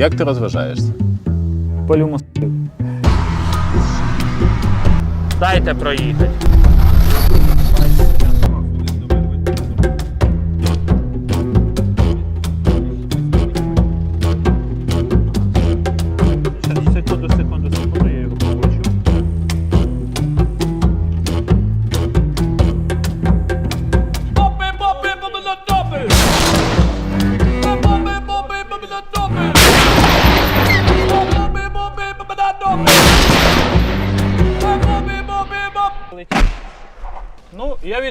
Як ти розважаєшся? Полюмо? Дайте проїхати.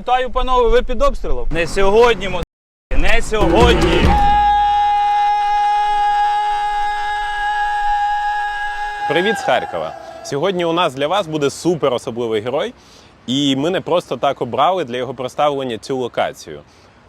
Вітаю, панове, ви під обстрілом. Не сьогодні, мо... не сьогодні. Привіт з Харкова. Сьогодні у нас для вас буде супер особливий герой, і ми не просто так обрали для його представлення цю локацію.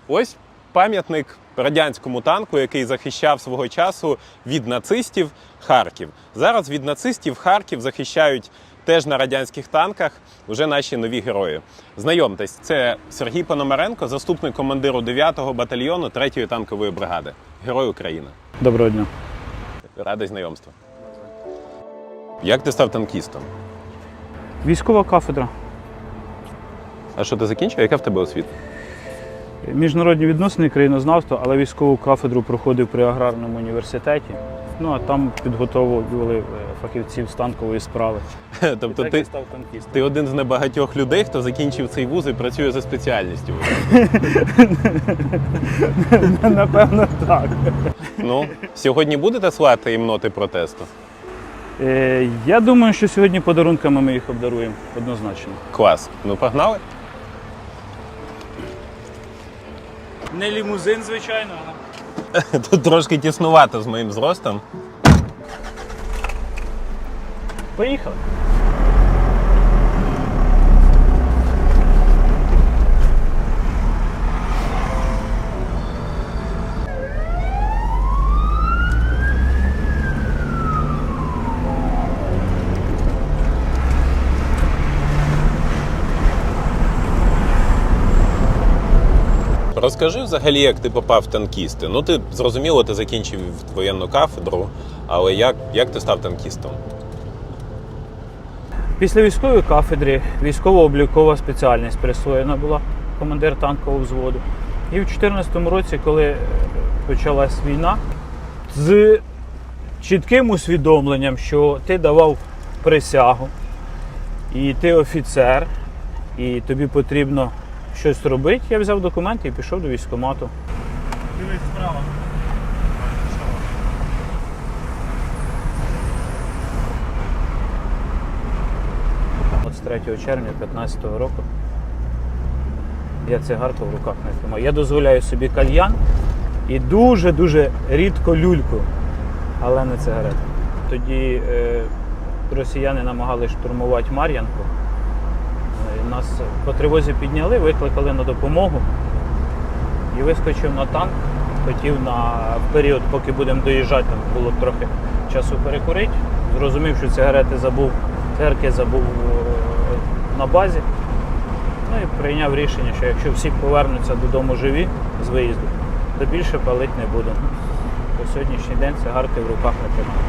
Ось пам'ятник радянському танку, який захищав свого часу від нацистів Харків. Зараз від нацистів Харків захищають теж на радянських танках вже наші нові герої. Знайомтесь, це Сергій Пономаренко, заступник командиру 9-го батальйону 3-ї танкової бригади. Герой України. Доброго дня. Радий знайомству. Як ти став танкістом? Військова кафедра. А що ти закінчив? Яка в тебе освіта? Міжнародні відносини, країнознавство, але військову кафедру проходив при аграрному університеті. Ну а там підготовували е, фахівців з танкової справи. Тобто ти, став танкістом. ти один з небагатьох людей, хто закінчив цей вуз і працює за спеціальністю. Напевно, так. Ну, сьогодні будете слати їм ноти протесту? Е, я думаю, що сьогодні подарунками ми їх обдаруємо однозначно. Клас. Ну погнали? Не лімузин, звичайно. Тут трошки тіснувато з моїм зростом. Поїхали. Розкажи взагалі, як ти попав в танкісти. Ну, ти зрозуміло, ти закінчив воєнну кафедру, але як, як ти став танкістом? Після військової кафедри військово-облікова спеціальність присвоєна була командир танкового взводу. І в 2014 році, коли почалась війна, з чітким усвідомленням, що ти давав присягу, і ти офіцер, і тобі потрібно щось робити, я взяв документи і пішов до військкомату. Дивись справа. 3 червня 2015 року я цигарку в руках не тримаю. Я дозволяю собі кальян і дуже-дуже рідко люльку, але не цигарету. Тоді е, росіяни намагалися штурмувати Мар'янку. Е, Нас по тривозі підняли, викликали на допомогу і вискочив на танк. Хотів на період, поки будемо доїжджати, там було трохи часу перекурити. Зрозумів, що цигарети забув, цигарки забув на базі. Ну і прийняв рішення, що якщо всі повернуться додому живі з виїзду, то більше палити не буду. По сьогоднішній день цигарки в руках не тримаю.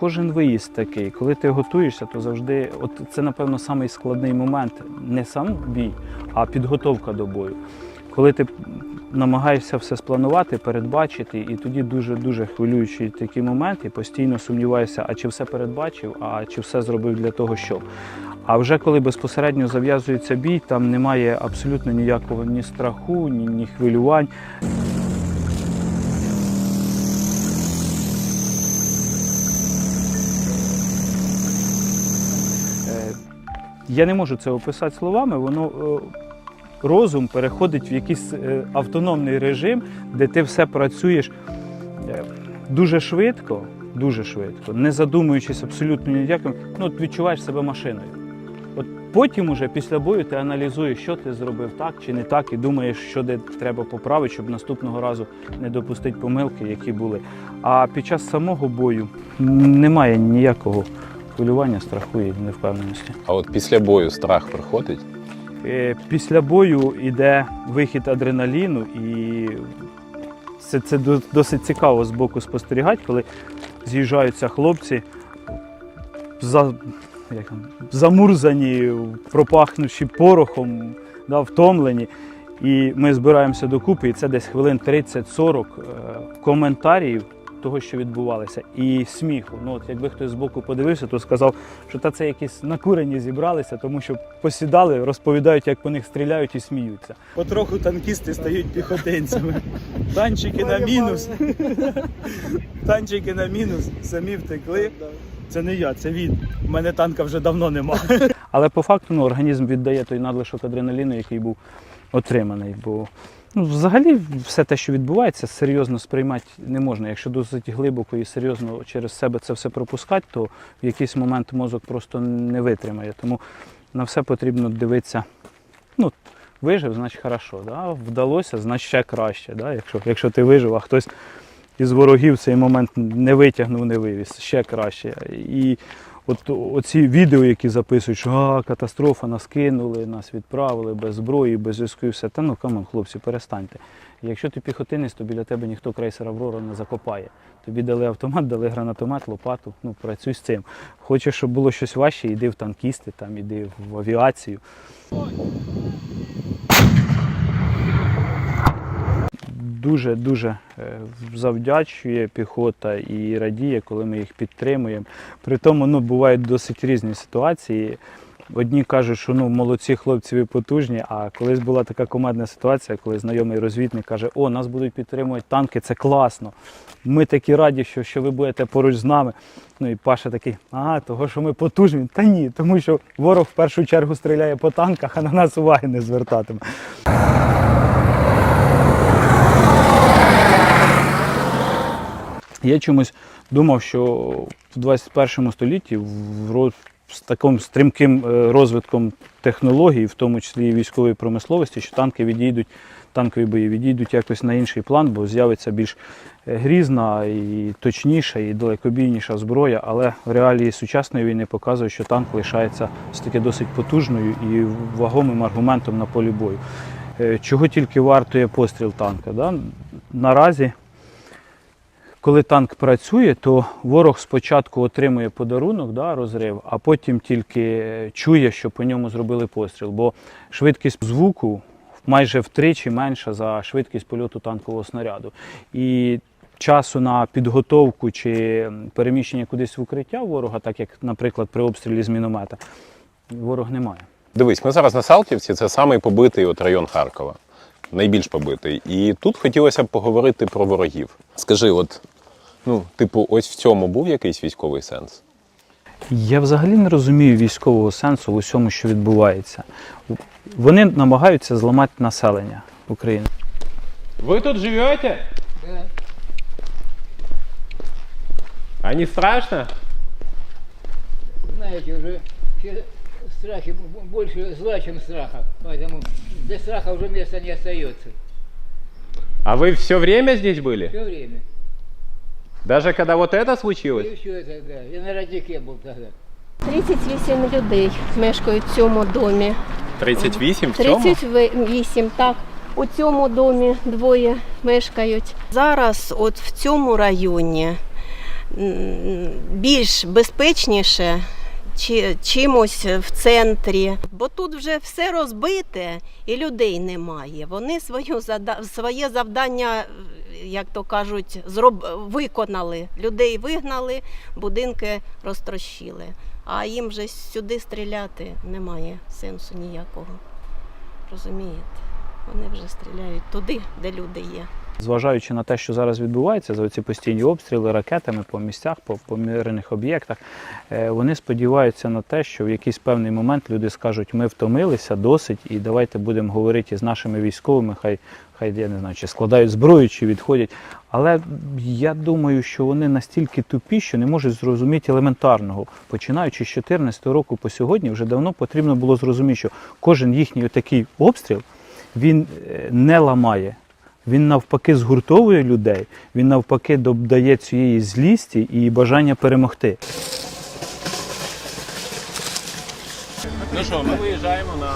Кожен виїзд такий, коли ти готуєшся, то завжди, от це, напевно, самий складний момент. Не сам бій, а підготовка до бою. Коли ти намагаєшся все спланувати, передбачити, і тоді дуже-дуже хвилюючий такий момент, і постійно сумніваєшся, а чи все передбачив, а чи все зробив для того, щоб. А вже коли безпосередньо зав'язується бій, там немає абсолютно ніякого ні страху, ні, ні хвилювань. Е, Я не можу це описати словами, воно е, розум переходить в якийсь е, автономний режим, де ти все працюєш е, дуже швидко, дуже швидко, не задумуючись абсолютно ніяким, ну відчуваєш себе машиною. От потім, уже після бою, ти аналізуєш, що ти зробив так чи не так, і думаєш, що де треба поправити, щоб наступного разу не допустити помилки, які були. А під час самого бою немає ніякого хвилювання, страху і невпевненості. А от після бою страх приходить. Е, Після бою йде вихід адреналіну, і це, це досить цікаво з боку спостерігати, коли з'їжджаються хлопці за, як, замурзані, пропахнувши порохом, да, втомлені. І ми збираємося докупи, і це десь хвилин 30-40 е, коментарів того, що відбувалося, і сміху. Ну, от якби хтось збоку подивився, то сказав, що та це якісь накурені зібралися, тому що посідали, розповідають, як по них стріляють і сміються. Потроху танкісти стають піхотинцями. Танчики на мінус. Танчики на мінус, самі втекли. Це не я, це він. У мене танка вже давно немає. Але по факту ну, організм віддає той надлишок адреналіну, який був отриманий. Бо ну, взагалі все те, що відбувається, серйозно сприймати не можна. Якщо досить глибоко і серйозно через себе це все пропускати, то в якийсь момент мозок просто не витримає. Тому на все потрібно дивитися. Ну, вижив, значить хорошо. Да? Вдалося, значить ще краще. Да? Якщо, якщо ти вижив, а хтось із ворогів цей момент не витягнув, не вивіз, ще краще. І от оці відео, які записують, що а, катастрофа, нас кинули, нас відправили без зброї, без зв'язку і все. Та ну камон, хлопці, перестаньте. Якщо ти піхотинець, то біля тебе ніхто крейсер Аврора не закопає. Тобі дали автомат, дали гранатомет, лопату, ну працюй з цим. Хочеш, щоб було щось важче, йди в танкісти, там іди в авіацію. Дуже дуже е, завдячує піхота і радіє, коли ми їх підтримуємо. При тому ну, бувають досить різні ситуації. Одні кажуть, що ну молодці хлопці, ви потужні. А колись була така командна ситуація, коли знайомий розвідник каже: О, нас будуть підтримувати танки, це класно. Ми такі раді, що, що ви будете поруч з нами. Ну і Паша такий, а, того, що ми потужні. Та ні, тому що ворог в першу чергу стріляє по танках, а на нас уваги не звертатиме. Я чомусь думав, що в 21 столітті в з таким стрімким е, розвитком технологій, в тому числі і військової промисловості, що танки відійдуть, танкові бої відійдуть якось на інший план, бо з'явиться більш е, грізна і точніша, і далекобійніша зброя. Але реалії сучасної війни показують, що танк лишається все-таки досить потужною і вагомим аргументом на полі бою. Е, Чого тільки вартує постріл танка. Да? Наразі коли танк працює, то ворог спочатку отримує подарунок, да, розрив, а потім тільки е, чує, що по ньому зробили постріл. Бо швидкість звуку майже втричі менша за швидкість польоту танкового снаряду. І часу на підготовку чи переміщення кудись в укриття ворога, так як, наприклад, при обстрілі з міномета, ворог не має. Дивись, ми зараз на Салтівці, це самий побитий от район Харкова. Найбільш побитий. І тут хотілося б поговорити про ворогів. Скажи, от, ну, типу, ось в цьому був якийсь військовий сенс? Я взагалі не розумію військового сенсу в усьому, що відбувається. Вони намагаються зламати населення України. Ви тут живете? Да. А не страшно? Знаете, уже все страхи б- больше зла, чем страха. Поэтому для страха уже места не остается. А вы все время здесь были? Все время. Даже когда вот это случилось? И все это, да. Я на роднике был тогда. 38 людей мешкають в цьому домі. 38 в цьому? 38, так. У цьому домі двоє мешкають. Зараз, от в цьому районі, м, більш безпечніше чи, чимось в центрі, бо тут вже все розбите і людей немає. Вони свою своє завдання, як то кажуть, зроб... виконали. Людей вигнали, будинки розтрощили. А їм же сюди стріляти немає сенсу ніякого. Розумієте? Вони вже стріляють туди, де люди є. Зважаючи на те, що зараз відбувається, за ці постійні обстріли ракетами по місцях, по, по мирних об'єктах, е, вони сподіваються на те, що в якийсь певний момент люди скажуть, ми втомилися досить, і давайте будемо говорити з нашими військовими, хай, хай я не знаю, чи складають зброю, чи відходять. Але я думаю, що вони настільки тупі, що не можуть зрозуміти елементарного. Починаючи з 2014 року по сьогодні, вже давно потрібно було зрозуміти, що кожен їхній такий обстріл він е, не ламає. Він навпаки згуртовує людей, він навпаки додає цієї злісті і бажання перемогти. Ну що, ми виїжджаємо на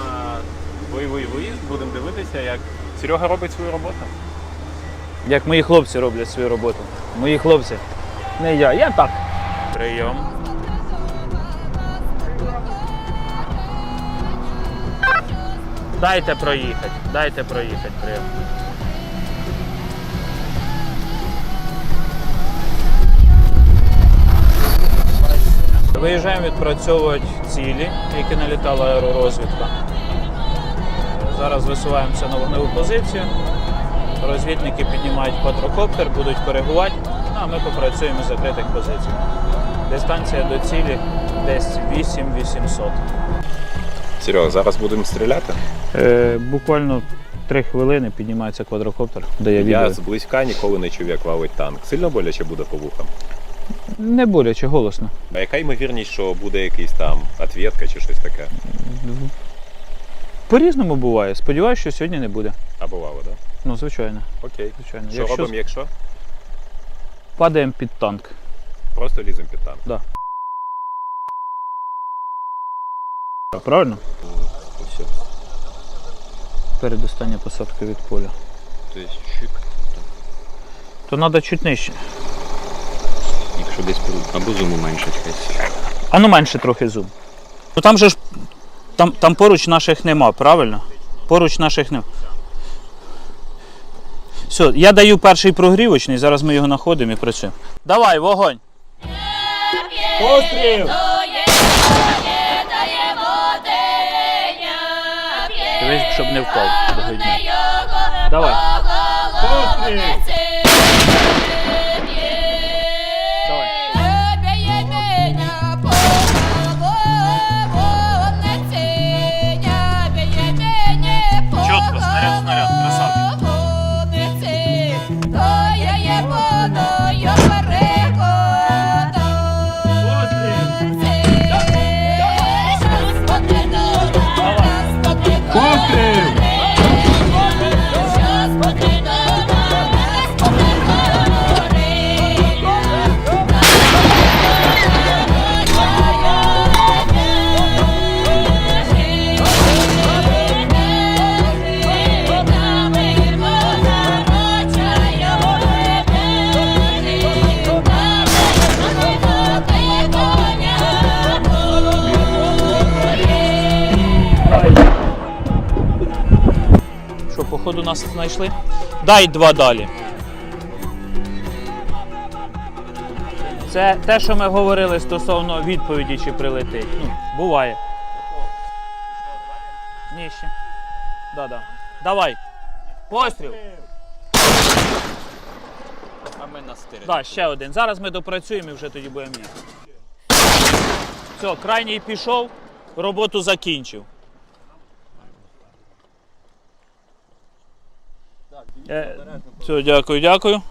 бойовий виїзд, будемо дивитися, як Серега робить свою роботу. Як мої хлопці роблять свою роботу. Мої хлопці. Не я, я так. Прийом. Дайте проїхати, дайте проїхати прийом. Виїжджаємо відпрацьовувати цілі, які налітала аеророзвідка. Зараз висуваємося на вогневу позицію. Розвідники піднімають квадрокоптер, будуть коригувати, ну, а ми попрацюємо з закритих позицій. Дистанція до цілі десь 8-800. Серега, зараз будемо стріляти. Е, буквально 3 хвилини піднімається квадрокоптер, дає відео. Я зблизька ніколи не чув, як валить танк. Сильно боляче буде по вухам. Не боляче, голосно. А яка ймовірність, що буде якийсь там ответка чи щось таке? По-різному буває. Сподіваюся, що сьогодні не буде. А бувало, так? Ну, звичайно. Окей. звичайно. Що Якщо робимо, якщо? падаємо під танк. Просто ліземо під танк. Правильно? Передостання посадка від поля. Тобто чик, То треба чуть нижче. Якщо десь або зуму менше хай. А ну менше трохи зум. Ну там же ж там, там поруч наших нема, правильно? Поруч наших нема. Все, я даю перший прогрівочний, зараз ми його знаходимо і працюємо. Давай, вогонь! Постріл! Дивись, щоб не впав. Давай. Постріл! Знайшли? Дай два далі. Це те, що ми говорили стосовно відповіді, чи прилетить. Ну, буває. Нижче. Да-да. Давай. Постріл. А ми на стирі. Так, ще один. Зараз ми допрацюємо і вже тоді будемо їхати. Все, крайній пішов, роботу закінчив. Все, дякую, дякую.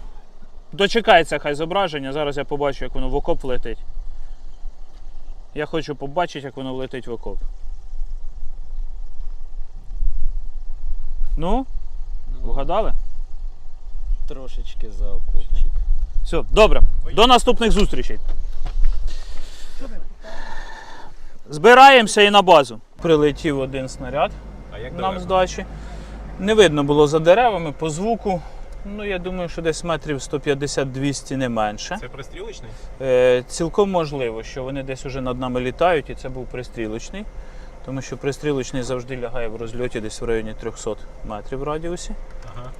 Дочекається хай зображення, зараз я побачу, як воно в окоп влетить. Я хочу побачити, як воно влетить в окоп. Ну? Вгадали? Трошечки за окопчик. Все, добре. До наступних зустрічей. Збираємося і на базу. Прилетів один снаряд нам з дачі. Не видно було за деревами, по звуку. Ну, я думаю, що десь метрів 150-200 не менше. Це пристрілочний? Е, цілком можливо, що вони десь уже над нами літають, і це був пристрілочний. Тому що пристрілочний завжди лягає в розльоті десь в районі 300 метрів в радіусі Ага.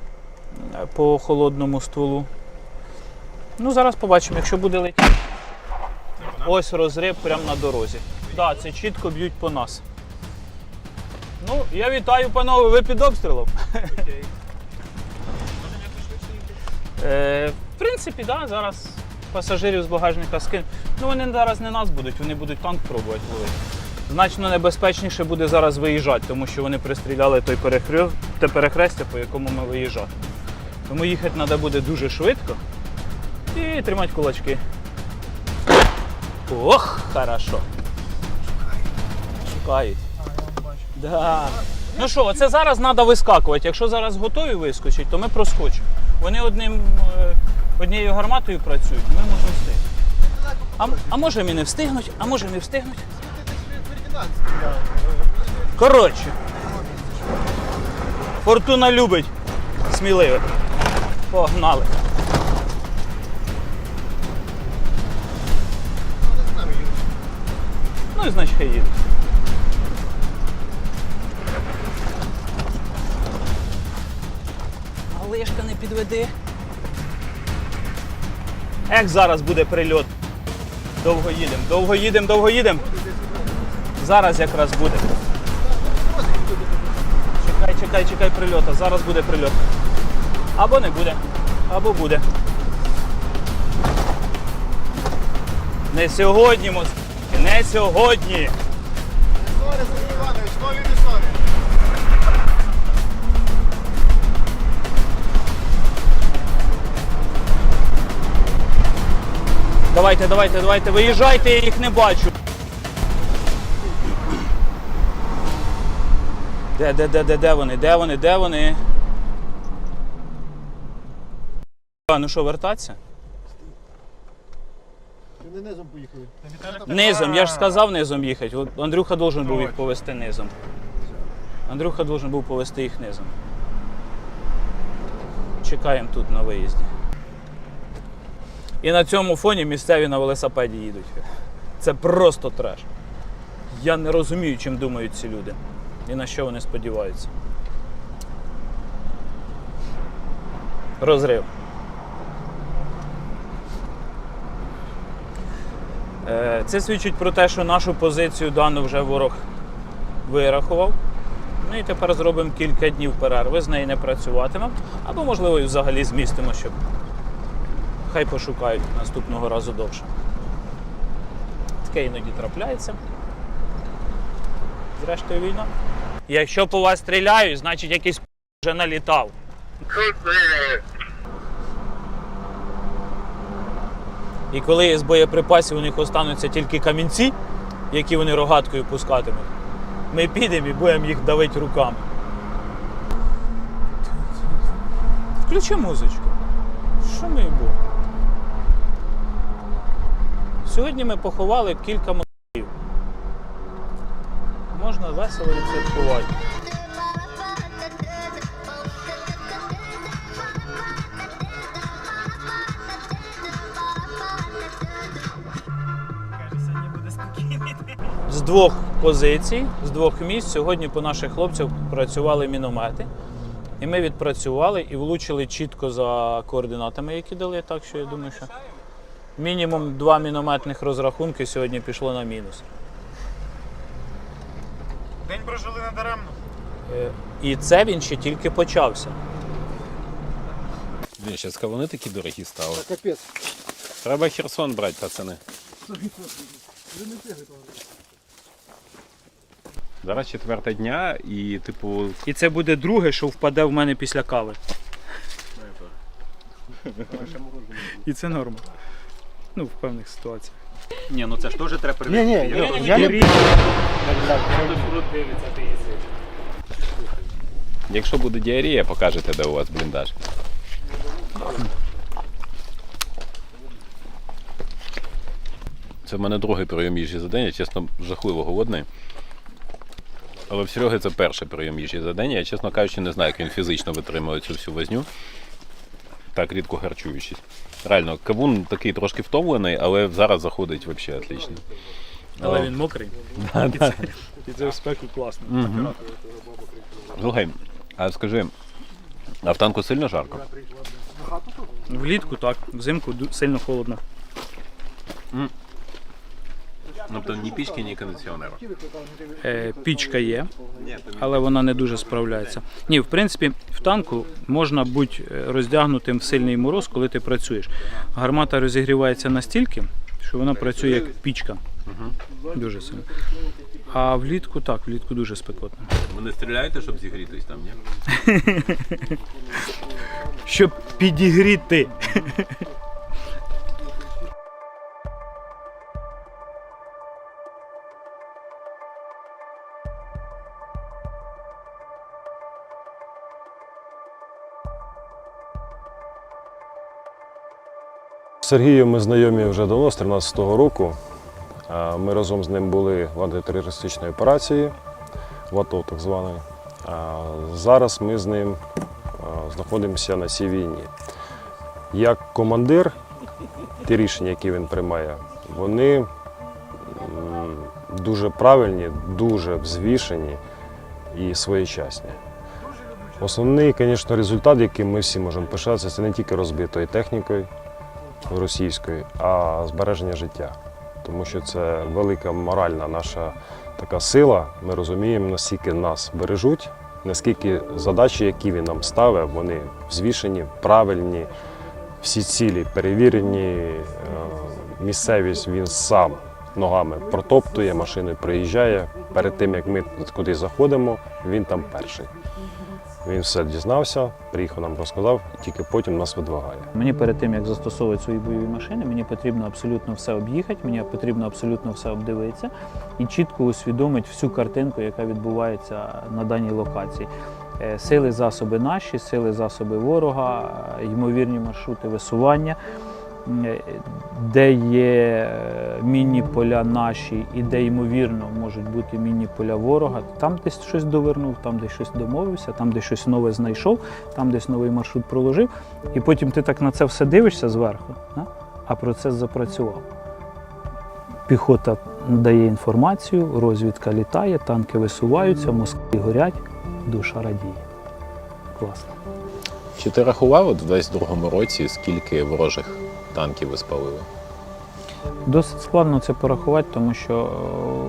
е, по холодному стволу. Ну, зараз побачимо, якщо буде летіти. Ось розрив прямо на дорозі. Так, це чітко б'ють по нас. Ну, я вітаю, панове, ви під обстрілом. Е, в принципі, так, да, зараз пасажирів з багажника скинуть. Ну вони зараз не нас будуть, вони будуть танк пробувати ловити. Значно небезпечніше буде зараз виїжджати, тому що вони пристріляли той перехрё... те перехрестя, по якому ми виїжджати. Тому їхати треба буде дуже швидко і тримати кулачки. Ох, хорошо. Шукають. Да. Ну що, оце зараз треба вискакувати. Якщо зараз готові вискочити, то ми проскочимо. Вони одним, е, однією гарматою працюють, ми можемо встигнути. А, а може і не встигнуть, а може не встигнуть. Коротше. Фортуна любить сміливих. Погнали. Ну і значить їдуть. Підведи. Як зараз буде прильот? Довго їдемо, довго їдемо, довго їдемо. Зараз якраз буде. Чекай, чекай, чекай прильота. Зараз буде прильот. Або не буде, або буде. Не сьогодні, мос... не сьогодні. Давайте, давайте, давайте, виїжджайте, я їх не бачу. Де, де, де, де, де вони? Де вони? Де вони? А, ну що, вертатися? Вони низом поїхали. Низом, я ж сказав низом їхати. От Андрюха должен був їх повести низом. Андрюха должен був повести їх низом. Чекаємо тут на виїзді. І на цьому фоні місцеві на велосипеді їдуть. Це просто треш. Я не розумію, чим думають ці люди. І на що вони сподіваються. Розрив. Е, Це свідчить про те, що нашу позицію дану вже ворог вирахував. Ну і тепер зробимо кілька днів перерви, з неї не працюватимемо. Або, можливо, і взагалі змістимо, щоб хай пошукають наступного разу довше. Таке іноді трапляється. Зрештою війна. Якщо по вас стріляють, значить якийсь вже налітав. І коли з боєприпасів у них остануться тільки камінці, які вони рогаткою пускатимуть, ми підемо і будемо їх давити руками. Включи музичку. Що ми було? Сьогодні ми поховали кілька молодів. Можна весело відсвяткувати. З двох позицій, з двох місць сьогодні по наших хлопцях працювали міномети. І ми відпрацювали і влучили чітко за координатами, які дали. Так що я думаю, що мінімум два мінометних розрахунки сьогодні пішло на мінус. День прожили надаремно. Е, І це він ще тільки почався. Блін, щас вони такі дорогі стали. Капець. Треба Херсон брати, пацани. Зараз четверта дня і, типу, І це буде друге, що впаде в мене після кави. І це норма. Ну, в певних ситуаціях. Ні, ну це ж теж треба Ні, ні, я не якщо буде діарія, покажете, де у вас бліндаж. Це в мене другий прийом їжі за день, я чесно жахливо голодний. Але в Сереги це перший прийом їжі за день. Я, чесно кажучи, не знаю, як він фізично витримує цю всю возню. Так рідко харчуючись. Реально, кавун такий трошки втомлений, але зараз заходить взагалі отлично. Але він мокрий. І це, і це в спеку класно. Мгм. Слухай, а скажи, а в танку сильно жарко? Влітку так, взимку сильно холодно. Тобто ні пічки, ні кондиціонера. Е, пічка є, але вона не дуже справляється. Ні, в принципі, в танку можна бути е, роздягнутим в сильний мороз, коли ти працюєш. Гармата розігрівається настільки, що вона працює як пічка. Дуже сильно. А влітку так, влітку дуже спекотно. Ви не стріляєте, щоб зігрітись там, ні? Щоб підігріти. З Сергієм ми знайомі вже давно, з 13-го року. Ми разом з ним були в антитерористичній операції, в АТО так званої. Зараз ми з ним знаходимося на цій війні. Як командир, ті рішення, які він приймає, вони дуже правильні, дуже взвішені і своєчасні. Основний, звісно, результат, яким ми всі можемо пишатися, це не тільки розбитою технікою російською, а збереження життя. Тому що це велика моральна наша така сила. Ми розуміємо, наскільки нас бережуть, наскільки задачі, які він нам ставить, вони взвішені, правильні, всі цілі перевірені. Е, Місцевість він сам ногами протоптує, машиною приїжджає. Перед тим як ми куди заходимо, він там перший. Він все дізнався, приїхав нам розказав, і тільки потім нас видвигає. Мені перед тим, як застосовувати свої бойові машини, мені потрібно абсолютно все об'їхати, мені потрібно абсолютно все обдивитися і чітко усвідомити всю картинку, яка відбувається на даній локації. Е, Сили, засоби наші, сили, засоби ворога, е, ймовірні маршрути висування, де є е, мінні поля наші і де, ймовірно, можуть бути мінні поля ворога. Там десь щось довернув, там десь щось домовився, там десь щось нове знайшов, там десь новий маршрут проложив. І потім ти так на це все дивишся зверху, а процес запрацював. Піхота дає інформацію, розвідка літає, танки висуваються, москви горять, душа радіє. Класно. Чи ти рахував в 22-му році, скільки ворожих танків ви спалили? Досить складно це порахувати, тому що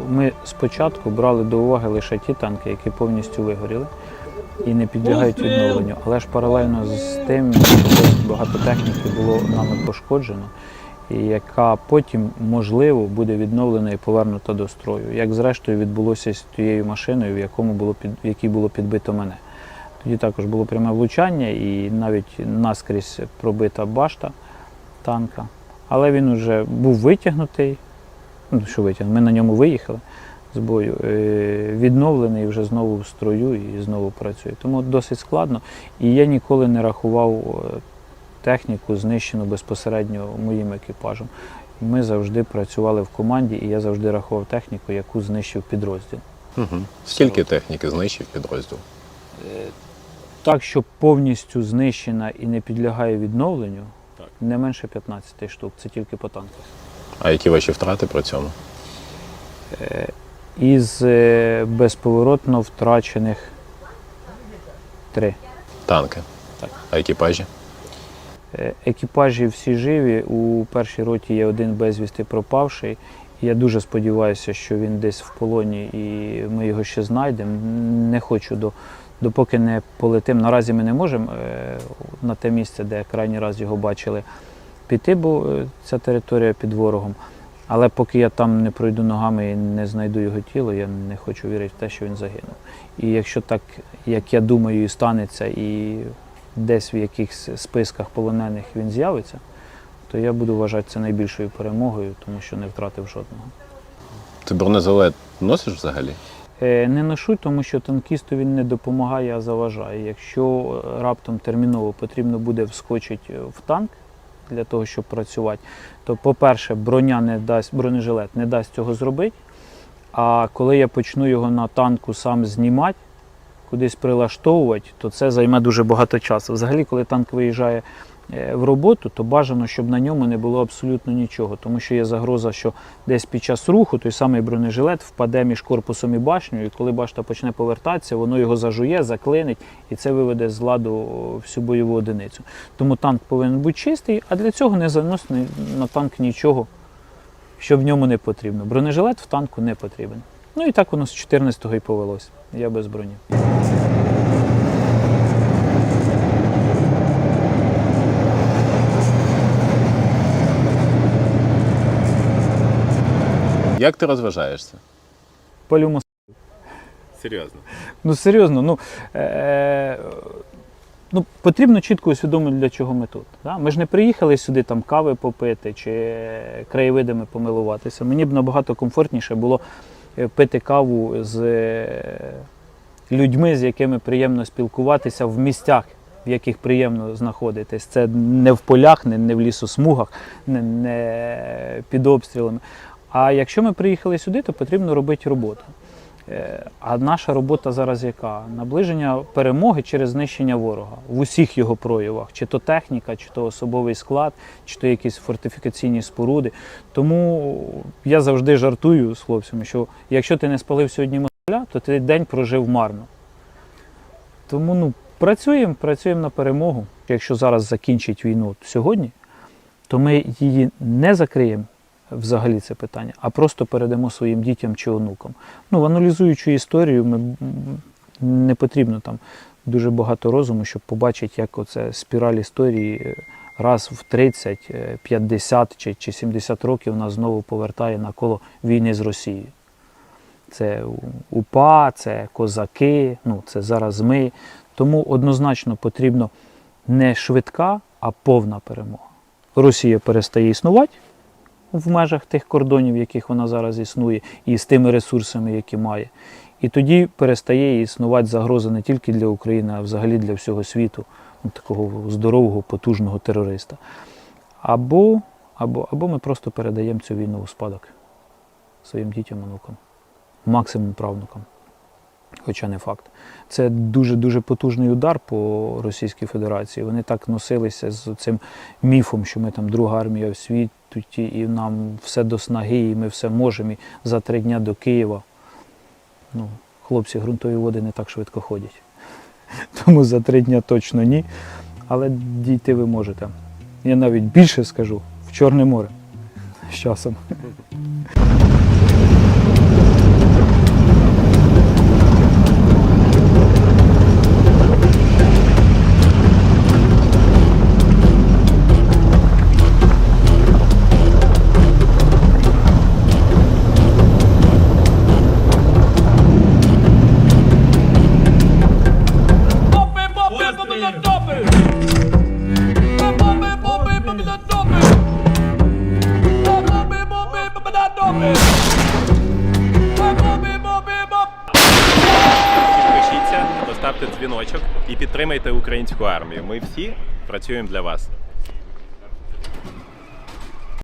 е, ми спочатку брали до уваги лише ті танки, які повністю вигоріли і не підлягають відновленню. Але ж паралельно з тим досить багато техніки було нами пошкоджено, і яка потім, можливо, буде відновлена і повернута до строю. Як зрештою відбулося з тією машиною, в, якому було під, в якій було підбито мене. Тоді також було пряме влучання і навіть наскрізь пробита башта танка. Але він вже був витягнутий. Ну, що витягнутий, ми на ньому виїхали з бою, е, відновлений вже знову в строю і знову працює. Тому досить складно. І я ніколи не рахував е, техніку, знищену безпосередньо моїм екіпажем. Ми завжди працювали в команді, і я завжди рахував техніку, яку знищив підрозділ. Угу. Скільки техніки знищив підрозділ? Так, що повністю знищена і не підлягає відновленню. Не менше 15 штук. Це тільки по танках. А які ваші втрати при цьому? Із е, безповоротно втрачених три. Танки. Так. А екіпажі? Е, Екіпажі всі живі. У першій роті є один безвісти пропавший. Я дуже сподіваюся, що він десь в полоні і ми його ще знайдемо. Не хочу до, допоки не полетим. Наразі ми не можемо е, на те місце, де крайній раз його бачили, піти, бо е, ця територія під ворогом. Але поки я там не пройду ногами і не знайду його тіло, я не хочу вірити в те, що він загинув. І якщо так, як я думаю, і станеться, і десь в якихось списках полонених він з'явиться, то я буду вважати це найбільшою перемогою, тому що не втратив жодного. Ти бронежилет носиш взагалі? Е, Не ношу, тому що танкісту він не допомагає, а заважає. Якщо е, раптом терміново потрібно буде вскочити в танк для того, щоб працювати, то, по-перше, броня не дасть, бронежилет не дасть цього зробити. А коли я почну його на танку сам знімати, кудись прилаштовувати, то це займе дуже багато часу. Взагалі, коли танк виїжджає е, в роботу, то бажано, щоб на ньому не було абсолютно нічого, тому що є загроза, що десь під час руху той самий бронежилет впаде між корпусом і башнею, і коли башта почне повертатися, воно його зажує, заклинить, і це виведе з ладу всю бойову одиницю. Тому танк повинен бути чистий, а для цього не заносити на танк нічого, що в ньому не потрібно. Бронежилет в танку не потрібен. Ну і так воно з 14-го і повелось. Я без броні. Як ти розважаєшся? Палю мос- Серйозно. Ну серйозно, ну, е- ну потрібно чітко усвідомити, для чого ми тут. Да? Ми ж не приїхали сюди там кави попити чи краєвидами помилуватися. Мені б набагато комфортніше було е, пити каву з е, людьми, з якими приємно спілкуватися в місцях, в яких приємно знаходитись. Це не в полях, не, в лісосмугах, не під обстрілами. А якщо ми приїхали сюди, то потрібно робити роботу. Е, А наша робота зараз яка? Наближення перемоги через знищення ворога в усіх його проявах, чи то техніка, чи то особовий склад, чи то якісь фортифікаційні споруди. Тому я завжди жартую з хлопцями, що якщо ти не спалив сьогодні москаля, то ти день прожив марно. Тому ну, працюємо, працюємо на перемогу. Якщо зараз закінчить війну сьогодні, то ми її не закриємо взагалі це питання, а просто передамо своїм дітям чи онукам. Ну, аналізуючи історію, ми, не потрібно там дуже багато розуму, щоб побачити, як оце спіраль історії е, раз в 30, е, 50 чи, чи 70 років нас знову повертає на коло війни з Росією. Це УПА, це козаки, ну це зараз ми. Тому однозначно потрібно не швидка, а повна перемога. Росія перестає існувати в межах тих кордонів, в яких вона зараз існує, і з тими ресурсами, які має. І тоді перестає існувати загроза не тільки для України, а взагалі для всього світу, ну, такого здорового, потужного терориста. Або, або, або ми просто передаємо цю війну у спадок своїм дітям, онукам, максимум правнукам. Хоча не факт. Це дуже-дуже потужний удар по Російській Федерації. Вони так носилися з цим міфом, що ми там друга армія в світі, і нам все до снаги, і ми все можемо. І за три дня до Києва. Ну, хлопці, ґрунтові води не так швидко ходять. Тому за три дня точно ні. Але дійти ви можете. Я навіть більше скажу в Чорне море з часом. українську армію. Ми всі працюємо для вас.